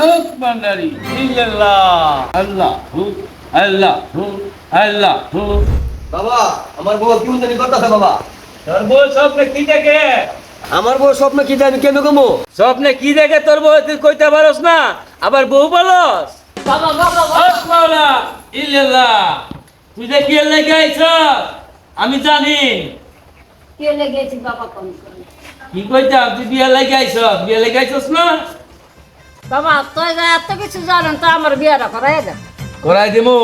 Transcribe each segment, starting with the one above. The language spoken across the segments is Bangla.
হক ভান্ডারি ইল্লাল্লাহ। আল্লাহ হু আল্লাহ হু আল্লাহ হু বাবা আমার বউ কি জানি করতেছে বাবা? তোর বউ স্বপ্নে কি দেখে? আমার বউ স্বপ্ন কি জানি কেন কমো স্বপ্নে কি দেখে তোর বউ তুই কইতে পারস না? আবার বউ বলস? বাবা বাবা মাওলা ইল্লাল্লাহ। তুই যে কি লেগে আইছ আমি জানি। কে লেগেছি বাবা কোন কি কইতাম তুই বিয়ে লেগে আইছ বিয়া লেগে আইছস না? বাবা তুই যা এত কিছু জানেন তো আমার বিয়েটা করাই দে। করাই দিমু।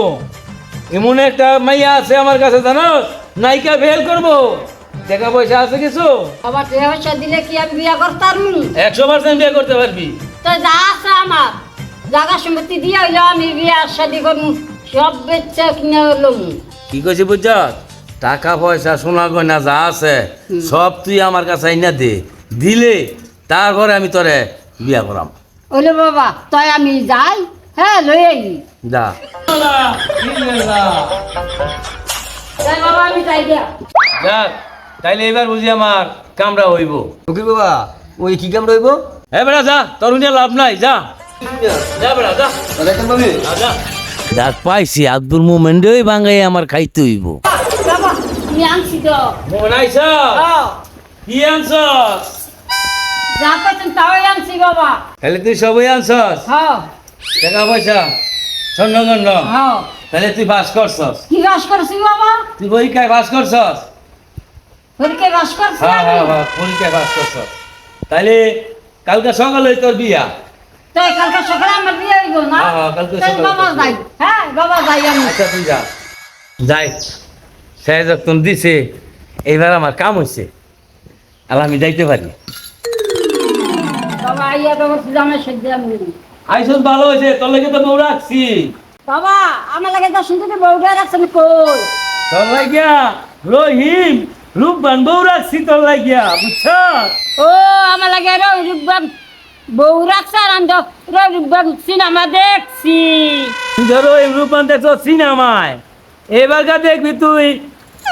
এমন একটা মাইয়া আছে আমার কাছে জানোস নায়িকা ফেল করব। টাকা পয়সা আছে কিছু? বাবা পয়সা দিলে কি আমি বিয়ে করতাম একশো পার্সেন্ট বিয়ে করতে পারবি। তো যা আছে আমার জায়গা সম্পত্তি দিয়ে হইল আমি বিয়ে শাদি করব। সব বেচা কিনে হলো কি কইছি বুঝছ? টাকা পয়সা সোনা গয়না যা আছে সব তুই আমার কাছে আইনা দে। দিলে তারপরে আমি তোরে বিয়া করাম। ওলে বাবা তাই আমি যাই? হ্যাঁ লই আই। যা। তাই বাবা আমি যাই দিয়া যাক তাইলে এবার বুঝি আমার কামরা হইব। ওকে বাবা ওই কি কাম রইব হে বেড়া যা তোর নিয়ে লাভ নাই যা। যা বেড়া যা। ডাক পাইছি আব্দুল মোমেন্ডই বাঙ্গাই আমার খাইতে হইব। বাবা আমি আনছি তো। মোমেন হ্যাঁ, কি আনছস? যা তাই আনছি বাবা। তাহলে তুই সবই আনছস? হ্যাঁ। টাকা পয়সা? হ্যাঁ। তাহলে তুই বাস করছস? কি বাস করছি বাবা? তুই পরীক্ষায় বাস করছস? পরীক্ষায় বাস করছি হ্যাঁ হ্যাঁ হ্যাঁ পরীক্ষায় বাস করছস। তাহলে কালকে সকালে তোর বিয়া? তাই কালকে সকালে আমার বিয়ে হইব না? হ্যাঁ, হ্যাঁ, কালকে সকালে বাবা তোর যাই। হ্যাঁ বাবা যাই আমি। আচ্ছা তুই যা। যাই। সে যখন দিছে এইবার আমার কাম হয়েছে আর আমি যাইতে পারি বাবা আইয়া সহ্য আমি আইসন ভালো হয়েছে। তোর লেগে তো বউ রাখছি। বাবা আমার লাগে বউটা রাখছেন কই? তোর লাগিয়া রহিম রূপবান বউ রাখছি তোর লাগিয়া বুঝছ? ও আমার লাগে রই রূপবাম বউ রাখছে আর আমি তো রই সিনেমা দেখছি। ধরো রূপবান দেখছ সিনেমায়। এবারকা দেখবি তুই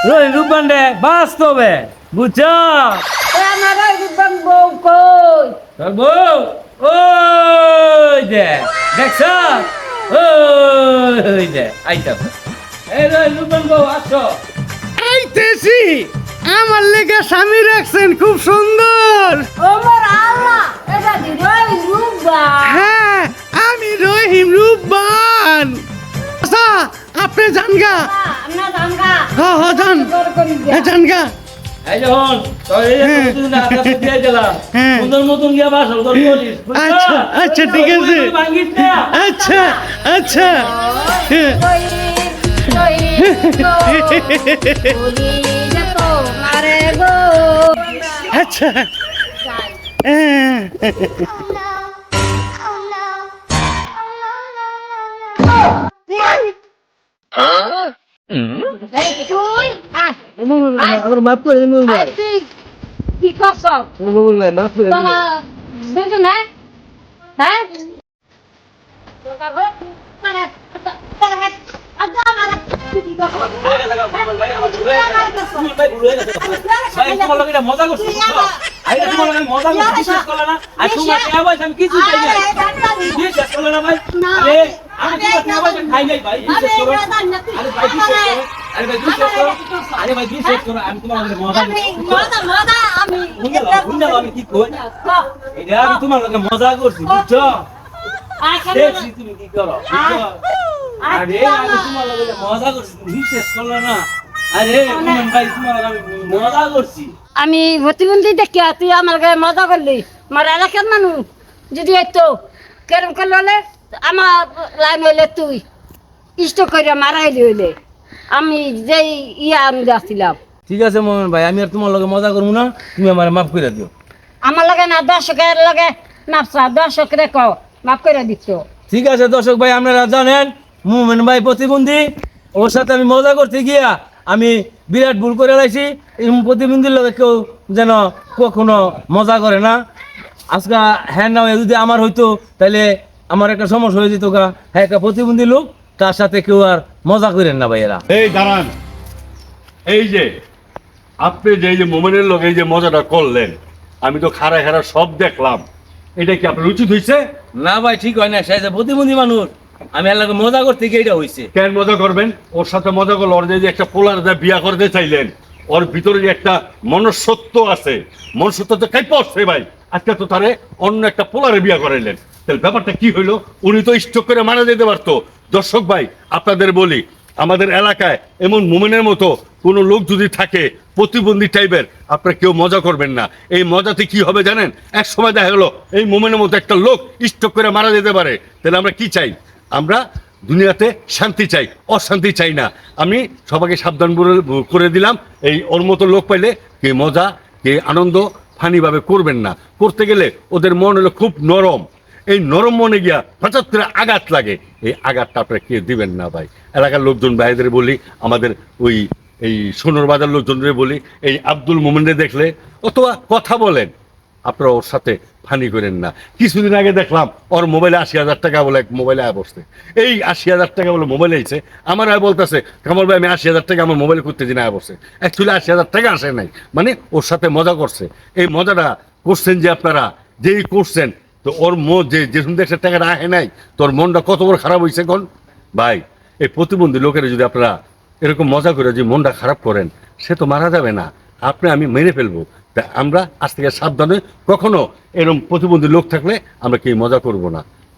রহিম রূপবান রে বাস্তবে বুঝছ? বউ ওই দে দেখছ? ওই দে আইতা এই রহিম রূপবান বউ আসো। আইতেছি। আমার লেগে স্বামী রাখছেন খুব সুন্দর। আল্লাহ এটা রই হ্যাঁ আমি রহিম রূপবান। আচ্ছা আপনি জানগা? আমরা জানগা। হ্যাঁ হ্যাঁ জান। হ্যাঁ জানগা। হ্যাঁ। বুঝছ? আচ্ছা, আচ্ছা, ঠিক আছে। আচ্ছা আচ্ছা হ্যাঁ। আচ্ছা হ্যাঁ। আমার মাফ করে দিন আয় তুই কি করছ মাফ করে তোমার বুঝছ না হ্যাঁ ভাই, মজা করছি, বুঝছ? আর পয়সা আমি ভাই? তোমার আরে, ভাই, করো। আমি মজা করছি। আমি কি কই? এটা আমি তোমার লগে মজা করছি, বুঝছ? দেখছি তুমি কি করো, আরে, আমি তোমার লগে মজা করছি, তুমি বিশ্বাস করলে না? আরে, ভাই, তোমার আমি মজা করছি আমি প্রতিবন্ধী দেখি তুই আমার গায়ে মজা করলি আমার এলাকার মানুষ যদি একটু কেরম করলে আমার লাইন হইলে তুই ইষ্ট করে মারাইলি হইলে আমি যে ইয়া আমি যাচ্ছিলাম। ঠিক আছে মোহন ভাই আমি আর তোমার লগে মজা করব না তুমি আমার মাফ করে দিও। আমার লাগে না দর্শকের লাগে নাপসা দর্শক রেখ মাফ করে দিচ্ছ। ঠিক আছে দর্শক ভাই আপনারা জানেন মোমেন ভাই প্রতিবন্ধী ওর সাথে আমি মজা করতে গিয়া আমি বিরাট ভুল করে লাইছি। এই প্রতিবন্ধীর লগে কেউ যেন কখনো মজা করে না। আজকে হ্যাঁ না যদি আমার হইতো তাহলে আমার একটা সমস্যা হয়ে যেত গা। হ্যাঁ একটা প্রতিবন্ধী লোক তার সাথে কেউ আর মজা করেন না ভাইয়েরা। এই দাঁড়ান। এই যে আপনি যে এই যে মোমেনের লোক এই যে মজাটা করলেন আমি তো খারা খারা সব দেখলাম। এটা কি আপনার উচিত হয়েছে না ভাই ঠিক হয় না সে যে প্রতিবন্ধী মানুষ। আমি এলাকা মজা করতে গিয়ে এটা হয়েছে কেন মজা করবেন? ওর সাথে মজা করল ওর যে একটা পোলার যা বিয়া করতে চাইলেন ওর ভিতরে যে একটা মনুষ্যত্ব আছে। মনুষ্যত্ব তো কাই পড়ছে ভাই? আজকে তো তারে অন্য একটা পোলারে বিয়া করাইলেন। তাহলে ব্যাপারটা কি হইল? উনি তো স্টক করে মারা যেতে পারতো। দর্শক ভাই, আপনাদের বলি, আমাদের এলাকায় এমন মোমেনের মতো কোনো লোক যদি থাকে, প্রতিবন্ধী টাইপের আপনারা কেউ মজা করবেন না। এই মজাতে কি হবে জানেন? এক সময় দেখা গেলো, এই মোমেনের মতো একটা লোক স্টক করে মারা যেতে পারে। তাহলে আমরা কি চাই? আমরা দুনিয়াতে শান্তি চাই, অশান্তি চাই না। আমি সবাইকে সাবধান করে দিলাম, এই ওর মতো লোক পাইলে কে মজা, কে আনন্দ, ফানিভাবে করবেন না। করতে গেলে ওদের মন হলো খুব নরম। এই নরম মনে গিয়া হঠাৎ করে আঘাত লাগে। এই আঘাতটা আপনারা কে দিবেন না ভাই। এলাকার লোকজন ভাইদের বলি, আমাদের ওই, এই সোনর বাজার লোকজনদের বলি, এই আব্দুল মোমেনরে দেখলে অথবা কথা বলেন। আপনারা ওর সাথে ফানি করেন না। কিছুদিন আগে দেখলাম, ওর মোবাইলে আশি হাজার টাকা বলে এক মোবাইলে আয় বসতে এই আশি হাজার টাকা বলে মোবাইলে আইছে, আমার আয় বলতেছে, কামল ভাই, আমি আশি হাজার টাকা আমার মোবাইলে করতে দিন, আয় বসে অ্যাকচুয়ালি আশি হাজার টাকা আসে নাই। মানে ওর সাথে মজা করছে। এই মজাটা করছেন যে আপনারা, যেই করছেন তো ওর মো যে যে শুনতে একটা টাকাটা আহে নাই, তোর মনটা কত বড় খারাপ হয়েছে কোন ভাই, এই প্রতিবন্ধী লোকেরা যদি আপনারা এরকম মজা করে যে মনটা খারাপ করেন, সে তো মারা যাবে না। আপনি, আমি মেরে ফেলব। তা আমরা আজ থেকে সাবধানে কখনো এরকম প্রতিবন্ধী লোক থাকলে আমরা কি মজা করব না।